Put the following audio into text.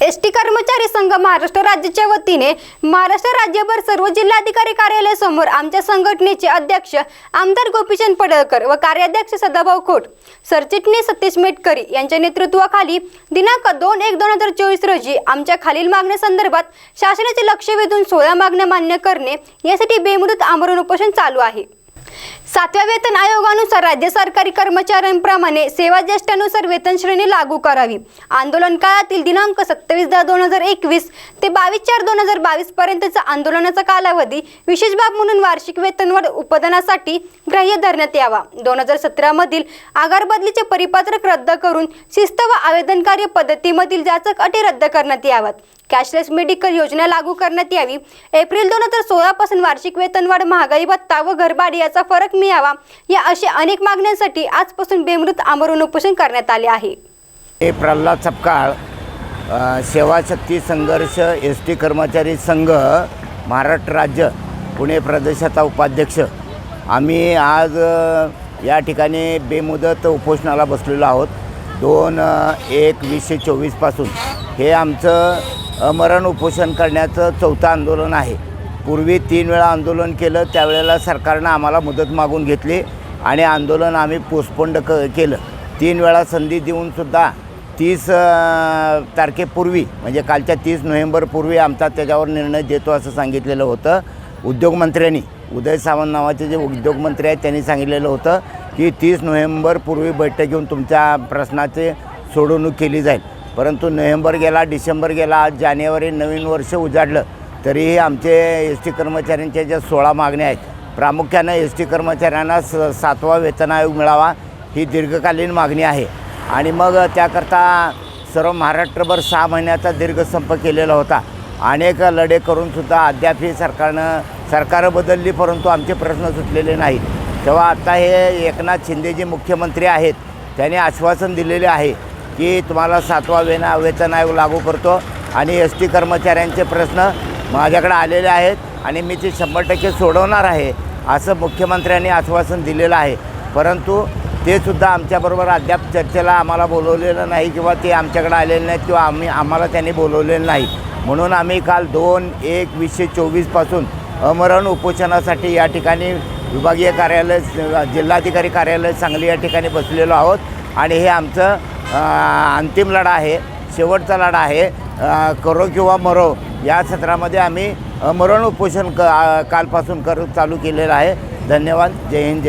S T कर्मचारी संघ महाराष्ट्र राज्याच्या वतीने महाराष्ट्र राज्यभर सर्व जिल्हाधिकारी कार्यालयासमोर आमच्या संघटनेचे अध्यक्ष आमदार गोपीचंद पडळकर व कार्याध्यक्ष सदाभाऊ खोट सरचिटणीस सतीश मेटकरी यांच्या नेतृत्वाखाली दिनांक दोन एक दोन हजार चोवीस रोजी आमच्या खालील मागण्यासंदर्भात शासनाचे लक्ष वेधून सोळा मागण्या मान्य करणे यासाठी बेमुदत आमरण उपोषण चालू आहे. सातव्या वेतन आयोगानुसार राज्य सरकारी कर्मचाऱ्यांप्रमाणे सेवा ज्येष्ठानुसार वेतन श्रेणी लागू करावी. आंदोलन काळातील दिनांक सत्तावीस दहा दोन हजार एकवीस ते बावीस चार दोन हजार बावीस पर्यंतचा आंदोलनाचा कालावधी विशेष बाब म्हणून वार्षिक वेतनवाढ उपदानासाठी ग्राह्य धरण्यात यावा. दोन हजार सतरामधील आगार बदलीचे परिपत्रक रद्द करून शिस्त व आवेदन कार्य पद्धतीमधील जाचक अटी रद्द करण्यात याव्यात. कॅशलेस मेडिकल योजना लागू करण्यात यावी. एप्रिल दोन हजार सोळापासून वार्षिक वेतनवाढ महागाई भत्ता व घरभाडी याचा फरक मिळावा या अशा अनेक मागण्यांसाठी आजपासून बेमृत आमरण उपोषण करण्यात आले आहे. हे प्रल्हाद सपकाळ सेवाशक्ती संघर्ष एस टी कर्मचारी संघ महाराष्ट्र राज्य पुणे प्रदेशाचा उपाध्यक्ष. आम्ही आज या ठिकाणी बेमुदत उपोषणाला बसलेलो आहोत. दोन एक वीसशे चोवीसपासून हे आमचं अमरण उपोषण करण्याचं चौथं आंदोलन आहे. पूर्वी तीन वेळा आंदोलन केलं त्यावेळेला सरकारनं आम्हाला मुदत मागून घेतली आणि आंदोलन आम्ही पोस्टपोंड क केलं. तीन वेळा संधी देऊनसुद्धा तीस तारखेपूर्वी म्हणजे कालच्या तीस नोव्हेंबरपूर्वी आमचा त्याच्यावर निर्णय देतो असं सांगितलेलं होतं. उद्योगमंत्र्यांनी उदय सावंत नावाचे जे उद्योगमंत्री आहेत त्यांनी सांगितलेलं होतं की तीस नोव्हेंबरपूर्वी बैठक घेऊन तुमच्या प्रश्नाचे सोडवणूक केली जाईल. परंतु नोव्हेंबर गेला डिसेंबर गेला आज जानेवारी नवीन वर्ष उजाडलं तरीही आमचे एस टी कर्मचाऱ्यांच्या ज्या सोळा मागण्या आहेत प्रामुख्यानं एस टी कर्मचाऱ्यांना स सातवा वेतन आयोग मिळावा ही दीर्घकालीन मागणी आहे. आणि मग त्याकरता सर्व महाराष्ट्रभर सहा महिन्याचा दीर्घ संप केलेला होता. अनेक लढे करूनसुद्धा अद्यापही सरकारनं सरकारं बदलली परंतु आमचे प्रश्न सुटलेले नाहीत. तेव्हा आता हे एकनाथ शिंदे जे मुख्यमंत्री आहेत त्यांनी आश्वासन दिलेले आहे की तुम्हाला सातवा वेना वेतन आयोग लागू करतो. आणि एस टी कर्मचाऱ्यांचे प्रश्न माझ्याकडे आलेले आहेत आणि मी ते शंभर टक्के सोडवणार आहे असं मुख्यमंत्र्यांनी आश्वासन दिलेलं आहे. परंतु ते सुद्धा आमच्याबरोबर अद्याप चर्चेला आम्हाला बोलवलेलं नाही किंवा ते आमच्याकडे आलेले नाहीत किंवा आम्ही आम्हाला त्यांनी बोलवलेलं नाही. म्हणून आम्ही काल दोन एक वीसशे चोवीसपासून अमरण उपोषणासाठी या ठिकाणी विभागीय कार्यालय जिल्हाधिकारी कार्यालय सांगली या ठिकाणी बसलेलो आहोत. आणि हे आमचं अंतिम लढा आहे शेवटचा लढा आहे. करो किंवा मरो या सत्रामध्ये आम्ही मरण उपोषण क कालपासून कर चालू केलेलं आहे. धन्यवाद. जय हिंद जय